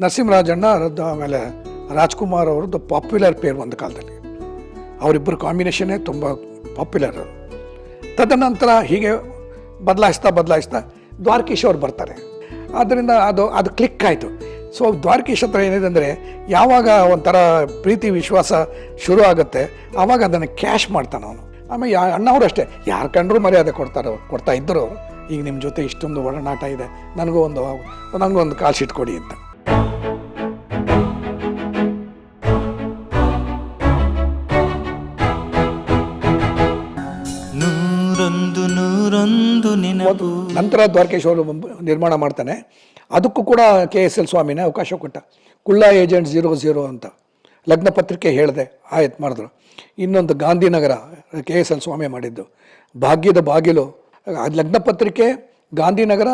ನರಸಿಂಹರಾಜಣ್ಣ ಅದು ಆಮೇಲೆ ರಾಜ್ಕುಮಾರ್ ಅವ್ರದ್ದು ಪಾಪ್ಯುಲರ್ ಪೇರ್ ಒಂದು ಕಾಲದಲ್ಲಿ. ಅವರಿಬ್ಬರು ಕಾಂಬಿನೇಷನ್ನೇ ತುಂಬ ಪಾಪ್ಯುಲರ್. ತದನಂತರ ಹೀಗೆ ಬದಲಾಯಿಸ್ತಾ ಬದಲಾಯಿಸ್ತಾ ದ್ವಾರಕೀಶ್ ಅವ್ರು ಬರ್ತಾರೆ. ಆದ್ದರಿಂದ ಅದು ಅದು ಕ್ಲಿಕ್ ಆಯಿತು. ಸೊ, ದ್ವಾರಕೀಶ್ ಹತ್ರ ಏನಿದೆ ಅಂದರೆ ಯಾವಾಗ ಒಂಥರ ಪ್ರೀತಿ, ವಿಶ್ವಾಸ ಶುರು ಆಗುತ್ತೆ ಆವಾಗ ಅದನ್ನು ಕ್ಯಾಶ್ ಮಾಡ್ತಾನೆ ಅವನು. ಆಮೇಲೆ ಯಾ ಅಣ್ಣವರು ಅಷ್ಟೇ, ಯಾರು ಕಂಡ್ರೂ ಮರ್ಯಾದೆ ಕೊಡ್ತಾರೆ, ಕೊಡ್ತಾ ಇದ್ದರು ಈಗ ನಿಮ್ಮ ಜೊತೆ ಇಷ್ಟೊಂದು ಒಡನಾಟ ಇದೆ, ನನಗೂ ಒಂದು ನನಗೂ ಒಂದು ಕಾಲ್ ಶೀಟ್ ಕೊಡಿ ಅಂತ. ನಂತರ ದ್ವಾರಕೇಶ್ವರು ನಿರ್ಮಾಣ ಮಾಡ್ತಾನೆ. ಅದಕ್ಕೂ ಕೂಡ ಕೆ ಎಸ್ ಎಲ್ ಸ್ವಾಮಿನೇ ಅವಕಾಶ ಕೊಟ್ಟ. ಕುಳ್ಳ ಏಜೆಂಟ್ ಝೀರೋ ಝೀರೋ ಅಂತ ಲಗ್ನ ಪತ್ರಿಕೆ ಹೇಳಿದೆ ಆಯ್ತು ಮಾಡಿದ್ರು. ಇನ್ನೊಂದು Gandhinagara K S L Swamy ಮಾಡಿದ್ದು. ಭಾಗ್ಯದ ಬಾಗಿಲು ಲಗ್ನ ಪತ್ರಿಕೆ ಗಾಂಧಿನಗರ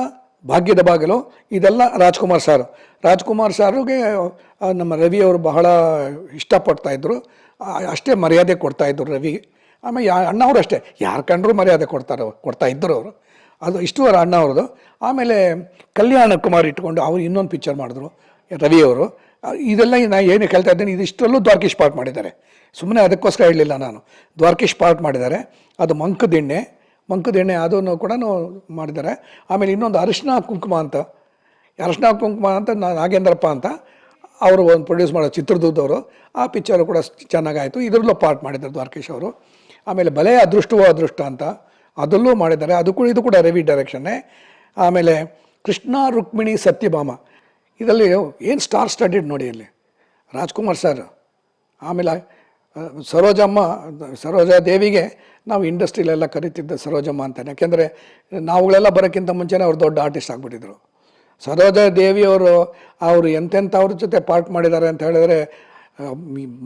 ಭಾಗ್ಯದ ಬಾಗಿಲು ಇದೆಲ್ಲ ರಾಜ್ಕುಮಾರ್ ಸಾರು. ರಾಜ್ಕುಮಾರ್ ಸಾರಿಗೆ ನಮ್ಮ ರವಿ ಅವರು ಬಹಳ ಇಷ್ಟಪಡ್ತಾ ಇದ್ದರು ಆ, ಅಷ್ಟೇ ಮರ್ಯಾದೆ ಕೊಡ್ತಾ ಇದ್ದರು ರವಿ. ಆಮೇಲೆ ಯಾ ಅಣ್ಣವರು ಅಷ್ಟೇ. ಯಾರು ಕಂಡ್ರೂ ಮರ್ಯಾದೆ ಕೊಡ್ತಾರೆ ಕೊಡ್ತಾ ಇದ್ದರು ಅವರು. ಅದು ಇಷ್ಟುವರ ಅಣ್ಣ ಅವ್ರದ್ದು. ಆಮೇಲೆ ಕಲ್ಯಾಣ ಕುಮಾರ್ ಇಟ್ಕೊಂಡು ಅವರು ಇನ್ನೊಂದು ಪಿಕ್ಚರ್ ಮಾಡಿದ್ರು ರವಿಯವರು ಇದೆಲ್ಲ ನಾನು ಏನು ಕೇಳ್ತಾ ಇದ್ದೇನೆ ಇದಿಷ್ಟರಲ್ಲೂ ದ್ವಾರಕೀಶ್ ಪಾರ್ಟ್ ಮಾಡಿದ್ದಾರೆ. ಸುಮ್ಮನೆ ಅದಕ್ಕೋಸ್ಕರ ಹೇಳಲಿಲ್ಲ ನಾನು. ದ್ವಾರಕೀಶ್ ಪಾರ್ಟ್ ಮಾಡಿದ್ದಾರೆ. ಅದು ಮಂಕದೆಣ್ಣೆ ಮಂಕದೆಣ್ಣೆ ಅದನ್ನು ಕೂಡ ಮಾಡಿದ್ದಾರೆ. ಆಮೇಲೆ ಇನ್ನೊಂದು ಅರಿಶಿನ ಕುಂಕುಮ ಅಂತ. ಅರಿಶಿನ ಕುಂಕುಮ ಅಂತ ನಾಗೇಂದ್ರಪ್ಪ ಅಂತ, ಅವರು ಒಂದು ಪ್ರೊಡ್ಯೂಸ್ ಮಾಡೋ ಚಿತ್ರದುರ್ಗದವರು. ಆ ಪಿಕ್ಚರು ಕೂಡ ಚೆನ್ನಾಗಾಯಿತು. ಇದರಲ್ಲೂ ಪಾರ್ಟ್ ಮಾಡಿದ್ದಾರೆ ದ್ವಾರಕೀಶ್ ಅವರು. ಆಮೇಲೆ ಬಲೆಯ ಅದೃಷ್ಟವೋ ಅದೃಷ್ಟ ಅಂತ. ಅದರಲ್ಲೂ ಮಾಡಿದ್ದಾರೆ. ಅದು ಕೂಡ ಇದು ಕೂಡ ರವಿ ಡೈರೆಕ್ಷನ್ನೇ ಆಮೇಲೆ ಕೃಷ್ಣ ರುಕ್ಮಿಣಿ ಸತ್ಯಭಾಮ. ಇದರಲ್ಲಿ ಏನು ಸ್ಟಾರ್ ಸ್ಟಡಿಡ್ ನೋಡಿ ಇಲ್ಲಿ. ರಾಜ್ಕುಮಾರ್ ಸರ್ ಆಮೇಲೆ ಸರೋಜಮ್ಮ ಸರೋಜಾ ದೇವಿಗೆ ನಾವು ಇಂಡಸ್ಟ್ರಿಲೆಲ್ಲ ಕರಿತಿದ್ದ ಸರೋಜಮ್ಮ ಅಂತಾನೆ. ಯಾಕೆಂದರೆ ನಾವುಗಳೆಲ್ಲ ಬರೋಕ್ಕಿಂತ ಮುಂಚೆನೇ ಅವ್ರು ದೊಡ್ಡ ಆರ್ಟಿಸ್ಟ್ ಆಗಿಬಿಟ್ಟಿದ್ರು. ಸರೋಜಾ ದೇವಿಯವರು ಅವರು ಎಂತೆಂಥವ್ರ ಜೊತೆ ಪಾರ್ಟ್ ಮಾಡಿದ್ದಾರೆ ಅಂತ ಹೇಳಿದ್ರೆ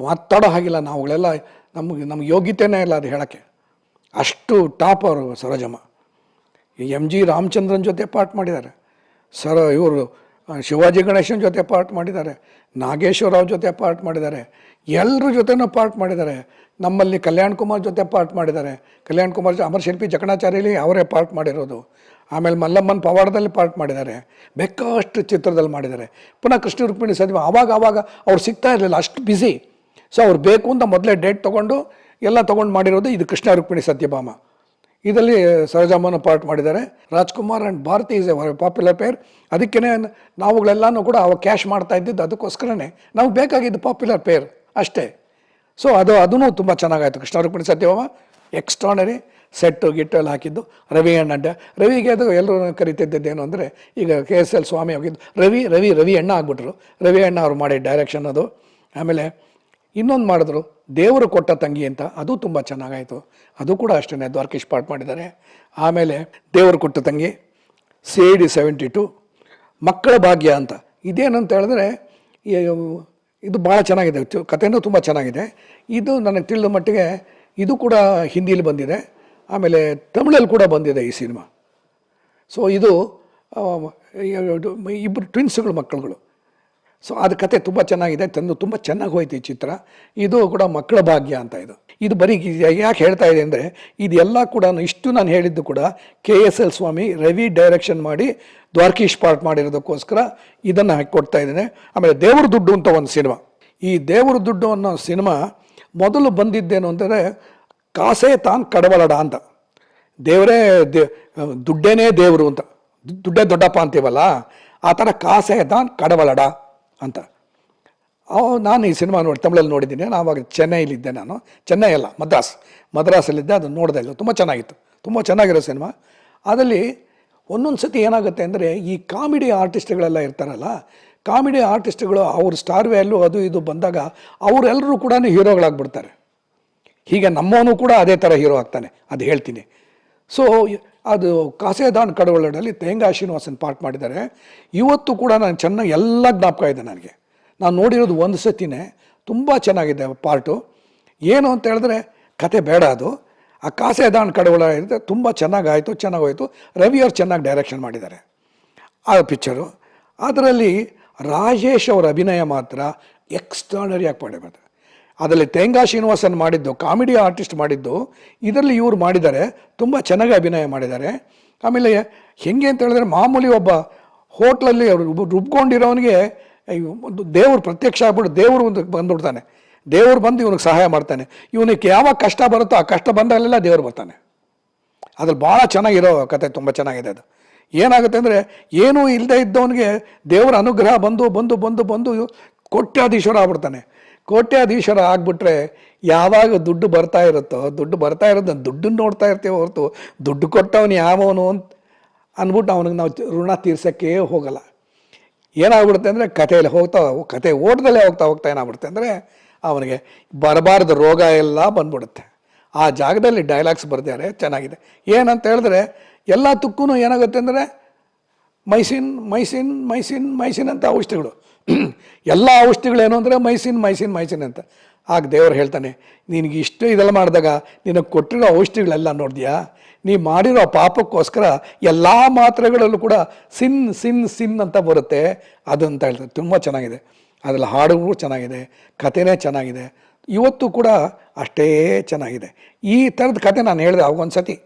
ಮಾತಾಡೋ ಹಾಗಿಲ್ಲ. ನಾವುಗಳೆಲ್ಲ ನಮಗೆ ನಮ್ಗೆ ಯೋಗ್ಯತೆಯೇ ಇಲ್ಲ ಅದು ಹೇಳೋಕ್ಕೆ. ಅಷ್ಟು ಟಾಪ್ ಅವರು ಸರೋಜಮ್ಮ. ಎಂ ಜಿ ರಾಮಚಂದ್ರನ್ ಜೊತೆ ಪಾರ್ಟ್ ಮಾಡಿದ್ದಾರೆ. ಸರ ಇವರು ಶಿವಾಜಿ ಗಣೇಶನ್ ಜೊತೆ ಪಾರ್ಟ್ ಮಾಡಿದ್ದಾರೆ. ನಾಗೇಶ್ವರರಾವ್ ಜೊತೆ ಪಾರ್ಟ್ ಮಾಡಿದ್ದಾರೆ. ಎಲ್ಲರ ಜೊತೆನೂ ಪಾರ್ಟ್ ಮಾಡಿದ್ದಾರೆ. ನಮ್ಮಲ್ಲಿ ಕಲ್ಯಾಣ್ ಕುಮಾರ್ ಜೊತೆ ಪಾರ್ಟ್ ಮಾಡಿದ್ದಾರೆ. ಕಲ್ಯಾಣ್ ಕುಮಾರ್ ಜೊ- ಅಮರ್ ಶಿಲ್ಪಿ ಜಕಣಾಚಾರ್ಯಲಿ ಅವರೇ ಪಾರ್ಟ್ ಮಾಡಿರೋದು. ಆಮೇಲೆ ಮಲ್ಲಮ್ಮನ ಪವಾಡದಲ್ಲಿ ಪಾರ್ಟ್ ಮಾಡಿದ್ದಾರೆ. ಬೇಕಾಷ್ಟು ಚಿತ್ರದಲ್ಲಿ ಮಾಡಿದ್ದಾರೆ. ಪುನಃ ಕೃಷ್ಣ ರುಕ್ಮಿಣಿ ಸದ್ಯ ಆವಾಗ ಆವಾಗ ಅವ್ರು ಸಿಗ್ತಾ ಇರಲಿಲ್ಲ. ಅಷ್ಟು ಬ್ಯುಸಿ ಸೊ ಅವ್ರು ಬೇಕು ಅಂತ ಮೊದಲೇ ಡೇಟ್ ತೊಗೊಂಡು ಎಲ್ಲ ತೊಗೊಂಡು ಮಾಡಿರೋದು ಇದು ಕೃಷ್ಣ ರುಕ್ಮಿಣಿ ಸತ್ಯಭಾಮ. ಇದರಲ್ಲಿ ಸರಜಾಮನ ಪಾರ್ಟ್ ಮಾಡಿದ್ದಾರೆ. Rajkumar and Bharathi is a popular pair ಅದಕ್ಕೇ ನಾವುಗಳೆಲ್ಲನೂ ಕೂಡ ಅವಾಗ ಕ್ಯಾಶ್ ಮಾಡ್ತಾ ಇದ್ದಿದ್ದು ಅದಕ್ಕೋಸ್ಕರನೇ ನಾವು ಬೇಕಾಗಿದ್ದು ಪಾಪ್ಯುಲರ್ ಪೇರ್ ಅಷ್ಟೇ. ಸೊ ಅದು ಅದೂ ತುಂಬ ಚೆನ್ನಾಗಾಯಿತು. ಕೃಷ್ಣ ರುಕ್ಮಿಣಿ ಸತ್ಯಭಾಮ ಎಕ್ಸ್ಟ್ರಾನರಿ ಸೆಟ್ಟು ಗಿಟ್ಟು ಎಲ್ಲ ಹಾಕಿದ್ದು. ರವಿ ಅಣ್ಣ ರವಿಗೆ ಅದು ಎಲ್ಲರೂ ಕರಿತಿದ್ದೇನು ಅಂದರೆ, ಈಗ ಕೆ ಎಸ್ ಎಲ್ ಸ್ವಾಮಿ ಹೋಗಿದ್ದು ರವಿ ರವಿ ರವಿ ಅಣ್ಣ ಆಗ್ಬಿಟ್ರು. ರವಿ ಅಣ್ಣ ಅವ್ರು ಮಾಡಿ ಡೈರೆಕ್ಷನ್ ಅದು. ಆಮೇಲೆ ಇನ್ನೊಂದು ಮಾಡಿದ್ರು, ದೇವರು ಕೊಟ್ಟ ತಂಗಿ ಅಂತ, ಅದು ತುಂಬ ಚೆನ್ನಾಗಾಯಿತು. ಅದು ಕೂಡ ಅಷ್ಟೇ ದ್ವಾರಕೀಶ್ ಪಾಠ ಮಾಡಿದ್ದಾರೆ. ಆಮೇಲೆ ದೇವರು ಕೊಟ್ಟ ತಂಗಿ ಸಿ ಡಿ ಸೆವೆಂಟಿ ಟು ಮಕ್ಕಳ ಭಾಗ್ಯ ಅಂತ. ಇದೇನಂತ ಹೇಳಿದ್ರೆ ಇದು ಭಾಳ ಚೆನ್ನಾಗಿದೆ ಕಥೆನೂ ತುಂಬ ಚೆನ್ನಾಗಿದೆ. ಇದು ನನಗೆ ತಿಳಿದ ಮಟ್ಟಿಗೆ, ಇದು ಕೂಡ ಹಿಂದಿಲಿ ಬಂದಿದೆ. ಆಮೇಲೆ ತಮಿಳಲ್ಲಿ ಕೂಡ ಬಂದಿದೆ ಈ ಸಿನಿಮಾ. ಸೊ ಇದು ಇಬ್ಬರು ಟ್ವಿನ್ಸ್ಗಳು ಮಕ್ಕಳುಗಳು. ಸೊ ಅದು ಕತೆ ತುಂಬ ಚೆನ್ನಾಗಿದೆ, ತಂದು ತುಂಬ ಚೆನ್ನಾಗಿ ಹೋಯ್ತು ಈ ಚಿತ್ರ. ಇದು ಕೂಡ ಮಕ್ಕಳ ಭಾಗ್ಯ ಅಂತ ಇದು. ಇದು ಬರೀ ಯಾಕೆ ಹೇಳ್ತಾ ಇದೆ ಅಂದರೆ ಇದೆಲ್ಲ ಕೂಡ ಇಷ್ಟು ನಾನು ಹೇಳಿದ್ದು ಕೂಡ K S L Swamy Ravi direction ಮಾಡಿ ದ್ವಾರಕೀಶ್ ಪಾರ್ಟ್ ಮಾಡಿರೋದಕ್ಕೋಸ್ಕರ ಇದನ್ನು ಕೊಡ್ತಾ ಇದ್ದೇನೆ. ಆಮೇಲೆ ದೇವ್ರ ದುಡ್ಡು ಅಂತ ಒಂದು ಸಿನಿಮಾ. ಈ ದೇವ್ರ ದುಡ್ಡು ಅನ್ನೋ ಸಿನಿಮಾ ಮೊದಲು ಬಂದಿದ್ದೇನು ಅಂದರೆ ಕಾಸೇ ತಾನ್ ಕಡವಲಡ ಅಂತ. ದೇವರೇ ದೇ, ದುಡ್ಡೇನೇ ದೇವರು ಅಂತ. ದುಡ್ಡೇ ದೊಡ್ಡಪ್ಪ ಅಂತೀವಲ್ಲ, ಆ ಥರ ಕಾಸೇ ತಾನ್ ಕಡವಲಡ ಅಂತ. ನಾನು ಈ ಸಿನಿಮಾ ನೋಡಿ ತಮಿಳಲ್ಲಿ ನೋಡಿದ್ದೀನಿ. ನಾನು ಆವಾಗ ಚೆನ್ನೈಲಿದ್ದೆ ನಾನು. ಚೆನ್ನೈ ಅಲ್ಲ, ಮದ್ರಾಸ್. ಮದ್ರಾಸಲ್ಲಿದ್ದೆ, ಅದನ್ನು ನೋಡಿದೆ ಇಲ್ಲ ತುಂಬ ಚೆನ್ನಾಗಿತ್ತು. ತುಂಬ ಚೆನ್ನಾಗಿರೋ ಸಿನಿಮಾ. ಅದರಲ್ಲಿ ಒಂದೊಂದು ಸತಿ ಏನಾಗುತ್ತೆ ಅಂದರೆ, ಈ ಕಾಮಿಡಿ ಆರ್ಟಿಸ್ಟ್ಗಳೆಲ್ಲ ಇರ್ತಾರಲ್ಲ, ಕಾಮಿಡಿ ಆರ್ಟಿಸ್ಟ್ಗಳು ಅವ್ರ ಸ್ಟಾರ್ ವ್ಯಾಲ್ಯೂ ಅದು ಇದು ಬಂದಾಗ ಅವರೆಲ್ಲರೂ ಕೂಡ ಹೀರೋಗಳಾಗ್ಬಿಡ್ತಾರೆ. ಹೀಗೆ ನಮ್ಮವನು ಕೂಡ ಅದೇ ಥರ ಹೀರೋ ಆಗ್ತಾನೆ, ಅದು ಹೇಳ್ತೀನಿ. ಸೊ ಅದು ಕಾಸೇದಾನ್ ಕಡವಳದಲ್ಲಿ ತೇಂಗಾ ಶ್ರೀನಿವಾಸನ್ ಪಾರ್ಟ್ ಮಾಡಿದ್ದಾರೆ. ಇವತ್ತು ಕೂಡ ನಾನು ಚೆನ್ನಾಗಿ ಎಲ್ಲ ಜ್ಞಾಪಕ ಇದೆ ನನಗೆ. ನಾನು ನೋಡಿರೋದು ಒಂದು ಸತಿನೇ ತುಂಬ ಚೆನ್ನಾಗಿದೆ ಪಾರ್ಟು. ಏನು ಅಂತ ಹೇಳಿದ್ರೆ ಕತೆ ಬೇಡ ಅದು. ಆ ಕಾಸೇದಾನ್ ಕಡವಳ ಇರುತ್ತೆ ತುಂಬ ಚೆನ್ನಾಗಾಯಿತು ರವಿ ಅವರು ಚೆನ್ನಾಗಿ ಡೈರೆಕ್ಷನ್ ಮಾಡಿದ್ದಾರೆ. ಆ ಪಿಕ್ಚರು ಅದರಲ್ಲಿ ರಾಜೇಶ್ ಅವರ ಅಭಿನಯ ಮಾತ್ರ ಎಕ್ಸ್ಟ್ರಾನರಿಯಾಗಿ ಮಾಡಿದ್ದಾರೆ ಅದರಲ್ಲಿ ತೇಂಗಾ ಶ್ರೀನಿವಾಸನ್ ಮಾಡಿದ್ದು, ಕಾಮಿಡಿ ಆರ್ಟಿಸ್ಟ್ ಮಾಡಿದ್ದು, ಇದರಲ್ಲಿ ಇವರು ಮಾಡಿದ್ದಾರೆ, ತುಂಬ ಚೆನ್ನಾಗಿ ಅಭಿನಯ ಮಾಡಿದ್ದಾರೆ. ಆಮೇಲೆ ಹೆಂಗೆ ಅಂತ ಹೇಳಿದ್ರೆ ಮಾಮೂಲಿ ಒಬ್ಬ ಹೋಟ್ಲಲ್ಲಿ ಅವರು ರುಬ್, ರುಬ್ಕೊಂಡಿರೋನಿಗೆ ಒಂದು ದೇವರು ಪ್ರತ್ಯಕ್ಷ ಆಗ್ಬಿಟ್ಟು ದೇವರು ಒಂದು ಬಂದುಬಿಡ್ತಾನೆ. ದೇವರು ಬಂದು ಇವನಿಗೆ ಸಹಾಯ ಮಾಡ್ತಾನೆ. ಇವನಿಗೆ ಯಾವಾಗ ಕಷ್ಟ ಬರುತ್ತೋ ಆ ಕಷ್ಟ ಬಂದಾಗಲೆಲ್ಲ ದೇವರು ಬರ್ತಾನೆ. ಅದ್ರಲ್ಲಿ ಭಾಳ ಚೆನ್ನಾಗಿರೋ ಕತೆ, ತುಂಬ ಚೆನ್ನಾಗಿದೆ ಅದು. ಏನಾಗುತ್ತೆ ಅಂದರೆ, ಏನೂ ಇಲ್ಲದೆ ಇದ್ದವನಿಗೆ ದೇವರ ಅನುಗ್ರಹ ಬಂದು ಬಂದು ಬಂದು ಬಂದು ಕೊಟ್ಟಾದೀಶ್ವರ ಆಗ್ಬಿಡ್ತಾನೆ. ಕೋಟ್ಯಾಧೀಶ್ವರ ಆಗ್ಬಿಟ್ರೆ ಯಾವಾಗ ದುಡ್ಡು ಬರ್ತಾ ಇರುತ್ತೋ, ದುಡ್ಡು ಬರ್ತಾ ಇರೋದು ದುಡ್ಡನ್ನು ನೋಡ್ತಾ ಇರ್ತೀವಿ ಹೊರತು ದುಡ್ಡು ಕೊಟ್ಟವನು ಯಾವನು ಅಂತ ಅಂದ್ಬಿಟ್ಟು ಅವನಿಗೆ ನಾವು ಋಣ ತೀರ್ಸೋಕ್ಕೆ ಹೋಗಲ್ಲ. ಏನಾಗ್ಬಿಡುತ್ತೆ ಅಂದರೆ ಕಥೆಯಲ್ಲಿ ಹೋಗ್ತಾ ಕತೆ ಓಟದಲ್ಲೇ ಹೋಗ್ತಾ ಹೋಗ್ತಾ ಏನಾಗ್ಬಿಡುತ್ತೆ ಅಂದರೆ ಅವನಿಗೆ ಬರಬಾರ್ದು ರೋಗ ಎಲ್ಲ ಬಂದ್ಬಿಡುತ್ತೆ. ಆ ಜಾಗದಲ್ಲಿ ಡೈಲಾಗ್ಸ್ ಬರ್ದಿದ್ದಾರೆ, ಚೆನ್ನಾಗಿದೆ. ಏನಂತ ಹೇಳಿದ್ರೆ ಎಲ್ಲ ತುಕ್ಕೂ ಏನಾಗುತ್ತೆ ಅಂದರೆ ಮೈಸಿನ್ ಮೈಸಿನ್ ಮೈಸಿನ್ ಮೈಸಿನ್ ಅಂತ ಔಷಧಿಗಳು. ಎಲ್ಲ ಔಷಧಿಗಳೇನು ಅಂದರೆ ಮೈಸಿನ್ ಮೈಸಿನ್ ಮೈಸಿನ್ ಅಂತ. ಆಗ ದೇವರು ಹೇಳ್ತಾನೆ, ನಿನಗೆ ಇಷ್ಟು ಇದೆಲ್ಲ ಮಾಡಿದಾಗ ನಿನಗೆ ಕೊಟ್ಟಿರೋ ಔಷಧಿಗಳೆಲ್ಲ ನೋಡಿದ್ಯಾ? ನೀ ಮಾಡಿರೋ ಪಾಪಕ್ಕೋಸ್ಕರ ಎಲ್ಲ ಮಾತ್ರೆಗಳಲ್ಲೂ ಕೂಡ ಸಿನ್ ಸಿನ್ ಸಿನ್ ಅಂತ ಬರುತ್ತೆ. ಅದಂತ ಹೇಳ್ತಾರೆ. ತುಂಬ ಚೆನ್ನಾಗಿದೆ. ಅದರಲ್ಲಿ ಹಾಡುಗಳು ಚೆನ್ನಾಗಿದೆ, ಕಥೆನೇ ಚೆನ್ನಾಗಿದೆ. ಇವತ್ತು ಕೂಡ ಅಷ್ಟೇ ಚೆನ್ನಾಗಿದೆ. ಈ ಥರದ ಕತೆ ನಾನು ಹೇಳಿದೆ ಅವಾಗೊಂದು ಸತಿ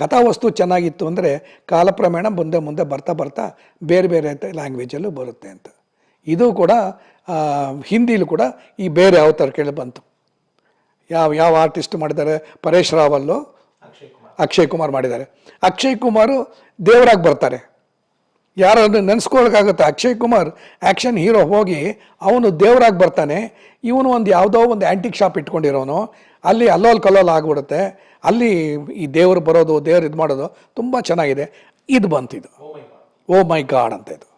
ಕಥಾವಸ್ತು ಚೆನ್ನಾಗಿತ್ತು ಅಂದರೆ ಕಾಲಕ್ರಮೇಣ ಮುಂದೆ ಮುಂದೆ ಬರ್ತಾ ಬರ್ತಾ ಬೇರೆ ಬೇರೆ ಲ್ಯಾಂಗ್ವೇಜಲ್ಲೂ ಬರುತ್ತೆ ಅಂತ. ಇದು ಕೂಡ ಹಿಂದಿಲೂ ಕೂಡ ಈ ಬೇರೆ ಅವತಾರ ಕೇಳಿ ಬಂತು. ಯಾವ ಯಾವ ಆರ್ಟಿಸ್ಟ್ ಮಾಡಿದ್ದಾರೆ? ಪರೇಶ್ ರಾವಲ್ಲು? ಅಕ್ಷಯ್ ಕುಮಾರ್. ಮಾಡಿದ್ದಾರೆ. ಅಕ್ಷಯ್ ಕುಮಾರು ದೇವರಾಗಿ ಬರ್ತಾರೆ. ಯಾರನ್ನು ನೆನೆಸ್ಕೊಳಕ್ಕಾಗುತ್ತೆ ಅಕ್ಷಯ್ ಕುಮಾರ್ ಆ್ಯಕ್ಷನ್ ಹೀರೋ ಹೋಗಿ ಅವನು ದೇವರಾಗಿ ಬರ್ತಾನೆ. ಇವನು ಒಂದು ಯಾವುದೋ ಒಂದು ಆ್ಯಂಟಿಕ್ ಶಾಪ್ ಇಟ್ಕೊಂಡಿರೋನು. ಅಲ್ಲಿ ಅಲ್ಲೋಲ್ ಕಲ್ಲೋಲ್ ಆಗ್ಬಿಡುತ್ತೆ. ಅಲ್ಲಿ ಈ ದೇವರು ಬರೋದು ದೇವ್ರು ಇದು ಮಾಡೋದು ತುಂಬ ಚೆನ್ನಾಗಿದೆ. ಇದು ಬಂತಿದು. ಓ ಮೈ ಗಾಡ್ ಅಂತ ಇದು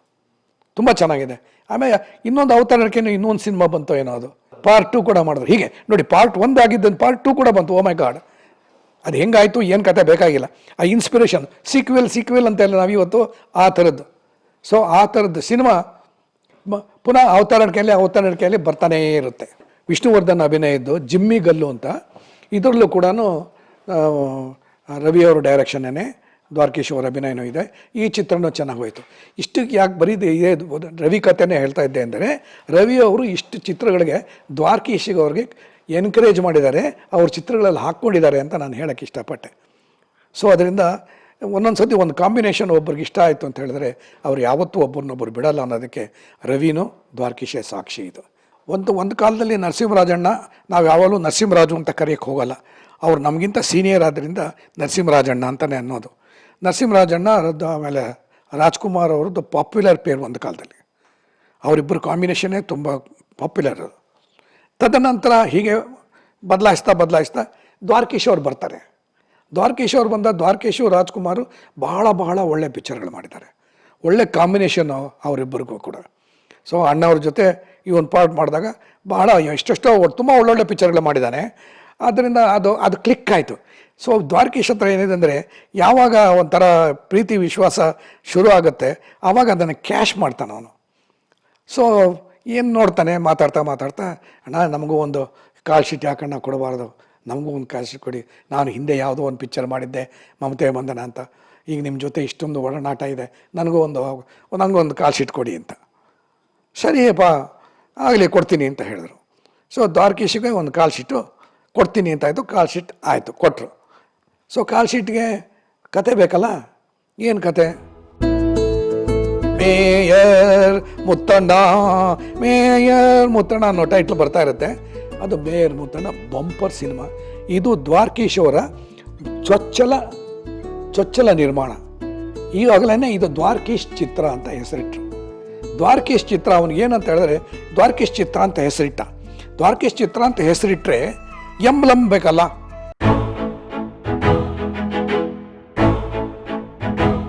ತುಂಬ ಚೆನ್ನಾಗಿದೆ. ಆಮೇಲೆ ಇನ್ನೊಂದು ಅವತಾರಕ್ಕೆ ಇನ್ನೊಂದು ಸಿನಿಮಾ ಬಂತು ಏನೋ ಅದು. ಪಾರ್ಟ್ ಟೂ ಕೂಡ ಮಾಡಿದ್ರು. ಹೀಗೆ ನೋಡಿ ಪಾರ್ಟ್ ಒಂದು ಆಗಿದ್ದನ್ನು ಪಾರ್ಟ್ ಟು ಕೂಡ ಬಂತು. ಓ ಮೈ ಗಾಡ್ ಅದು ಹೆಂಗಾಯಿತು ಏನು ಕತೆ ಬೇಕಾಗಿಲ್ಲ. ಆ ಇನ್ಸ್ಪಿರೇಷನ್ ಸಿಕ್ವೆಲ್ ಸಿಕ್ವೆಲ್ ಅಂತ ಇಲ್ಲ ನಾವು ಇವತ್ತು ಆ ಥರದ್ದು. ಸೊ ಆ ಥರದ್ದು ಸಿನಿಮಾ ಪುನಃ ಅವತಾರಣಿಕೆಯಲ್ಲಿ ಅವತಾರಣಿಕೆಯಲ್ಲಿ ಬರ್ತಾನೇ ಇರುತ್ತೆ. ವಿಷ್ಣುವರ್ಧನ್ ಅಭಿನಯದ್ದು ಜಿಮ್ಮಿ ಗಲ್ಲು ಅಂತ. ಇದರಲ್ಲೂ ಕೂಡ ರವಿಯವರು ಡೈರೆಕ್ಷನ್ನೇ ದ್ವಾರಕೀಶ್ ಅವರ ಅಭಿನಯನೂ ಇದೆ. ಈ ಚಿತ್ರನೂ ಚೆನ್ನಾಗಿ ಹೋಯಿತು ಇಷ್ಟಕ್ಕೆ ಯಾಕೆ ಬರೀದು ಇದೇ ರವಿ ಕಥೆನೇ ಹೇಳ್ತಾ ಇದ್ದೆ ಅಂದರೆ, ರವಿ ಅವರು ಇಷ್ಟು ಚಿತ್ರಗಳಿಗೆ ದ್ವಾರಕೀಶಿಗೆ ಅವ್ರಿಗೆ ಎನ್ಕರೇಜ್ ಮಾಡಿದ್ದಾರೆ, ಅವ್ರ ಚಿತ್ರಗಳಲ್ಲಿ ಹಾಕ್ಕೊಂಡಿದ್ದಾರೆ ಅಂತ ನಾನು ಹೇಳೋಕ್ಕೆ ಇಷ್ಟಪಟ್ಟೆ. ಸೊ, ಅದರಿಂದ ಒಂದೊಂದು ಸತಿ ಒಂದು ಕಾಂಬಿನೇಷನ್ ಒಬ್ಬರಿಗೆ ಇಷ್ಟ ಆಯಿತು ಅಂತ ಹೇಳಿದ್ರೆ, ಅವ್ರು ಯಾವತ್ತೂ ಒಬ್ಬರನ್ನೊಬ್ಬರು ಬಿಡಲ್ಲ ಅನ್ನೋದಕ್ಕೆ ರವಿನೂ ದ್ವಾರಕೀಶೆ ಸಾಕ್ಷಿ ಇದು. ಒಂದು ಒಂದು ಕಾಲದಲ್ಲಿ ನರಸಿಂಹರಾಜಣ್ಣ, ನಾವು ಯಾವಾಗಲೂ ನರಸಿಂಹರಾಜು ಅಂತ ಕರೆಯೋಕ್ಕೆ ಹೋಗಲ್ಲ. ಅವ್ರು ನಮಗಿಂತ ಸೀನಿಯರ್ ಆದ್ದರಿಂದ ನರಸಿಂಹರಾಜಣ್ಣ ಅಂತಲೇ ಅನ್ನೋದು. ನರಸಿಂಹರಾಜಣ್ಣ ಅದು ಆಮೇಲೆ ರಾಜ್ಕುಮಾರ್ ಅವ್ರದ್ದು ಪಾಪ್ಯುಲರ್ ಪೇರು ಒಂದು ಕಾಲದಲ್ಲಿ. ಅವರಿಬ್ಬರು ಕಾಂಬಿನೇಷನ್ನೇ ತುಂಬ ಪಾಪ್ಯುಲರ್ ತದನಂತರ ಹೀಗೆ ಬದಲಾಯಿಸ್ತಾ ಬದಲಾಯಿಸ್ತಾ ದ್ವಾರಕೀಶ್ ಅವ್ರು ಬರ್ತಾರೆ. ದ್ವಾರಕೀಶ್ ಅವ್ರು ಬಂದ, ದ್ವಾರಕೀಶು, ರಾಜ್ಕುಮಾರು ಬಹಳ ಬಹಳ ಒಳ್ಳೆ ಪಿಕ್ಚರ್ಗಳು ಮಾಡಿದ್ದಾರೆ. ಒಳ್ಳೆ ಕಾಂಬಿನೇಷನ್ನು ಅವರಿಬ್ಬರಿಗೂ ಕೂಡ. ಸೊ ಅಣ್ಣವ್ರ ಜೊತೆ ಈ ಒಂದು ಪಾರ್ಟ್ ಮಾಡಿದಾಗ ಬಹಳ ಎಷ್ಟೆಷ್ಟೋ ತುಂಬ ಒಳ್ಳೊಳ್ಳೆ ಪಿಕ್ಚರ್ಗಳು ಮಾಡಿದ್ದಾನೆ. ಆದ್ದರಿಂದ ಅದು ಅದು ಕ್ಲಿಕ್ ಆಯಿತು. ಸೊ ದ್ವಾರಕೀಶ್ ಹತ್ರ ಏನಿದೆ ಅಂದರೆ, ಯಾವಾಗ ಒಂಥರ ಪ್ರೀತಿ, ವಿಶ್ವಾಸ ಶುರು ಆಗುತ್ತೆ ಆವಾಗ ಅದನ್ನು ಕ್ಯಾಶ್ ಮಾಡ್ತಾನೆ ಅವನು. ಸೊ ಏನು ನೋಡ್ತಾನೆ? ಮಾತಾಡ್ತಾ ಮಾತಾಡ್ತಾ, ಅಣ್ಣ, ನಮಗೂ ಒಂದು ಕಾಲ್ ಶೀಟ್ ಯಾಕಣ್ಣ ಕೊಡಬಾರ್ದು? ನಮಗೂ ಒಂದು ಕಾಲ್ ಶೀಟ್ ಕೊಡಿ. ನಾನು ಹಿಂದೆ ಯಾವುದೋ ಒಂದು ಪಿಕ್ಚರ್ ಮಾಡಿದ್ದೆ, ಮಮತೆ ಬಂದನ ಅಂತ. ಈಗ ನಿಮ್ಮ ಜೊತೆ ಇಷ್ಟೊಂದು ಒಡನಾಟ ಇದೆ. ನನಗೂ ಒಂದು ನನಗೂ ಒಂದು ಕಾಲ್ ಶೀಟ್ ಕೊಡಿ ಅಂತ. ಸರಿಯಪ್ಪ ಆಗಲಿ ಕೊಡ್ತೀನಿ ಅಂತ ಹೇಳಿದರು. ಸೊ ದ್ವಾರಕೀಶಿಗೆ ಒಂದು ಕಾಲ್ ಶೀಟು ಕೊಡ್ತೀನಿ ಅಂತ ಆಯಿತು ಕಾಲ್ ಶೀಟ್ ಆಯಿತು ಕೊಟ್ಟರು ಸೊ ಕಾಲ್ ಶೀಟ್ಗೆ ಕತೆ ಬೇಕಲ್ಲ? ಏನು ಕತೆ? ಮೇಯರ್ ಮುತ್ತಣ್ಣ ಮೇಯರ್ ಮುತ್ತಣ್ಣ ಅನ್ನೋ ಟೈಟ್ಲ್ ಬರ್ತಾ ಇರುತ್ತೆ. ಅದು ಮೇಯರ್ ಮುತ್ತಣ್ಣ ಬಂಪರ್ ಸಿನಿಮಾ. ಇದು ದ್ವಾರಕೀಶ್ ಅವರ ಚೊಚ್ಚಲ ಚೊಚ್ಚಲ ನಿರ್ಮಾಣ. ಈಗಾಗಲೇ ಇದು ದ್ವಾರಕೀಶ್ ಚಿತ್ರ ಅಂತ ಹೆಸರಿಟ್ರು. ದ್ವಾರಕೀಶ್ ಚಿತ್ರ ಅವನಿಗೆ ಏನಂತ ಹೇಳಿದ್ರೆ, ದ್ವಾರಕೇಶ್ ಚಿತ್ರ ಅಂತ ಹೆಸರಿಟ್ಟ. ದ್ವಾರಕೇಶ್ ಚಿತ್ರ ಅಂತ ಹೆಸರಿಟ್ಟರೆ ಎಂಬ್ಲಮ್ ಬೇಕಲ್ಲ?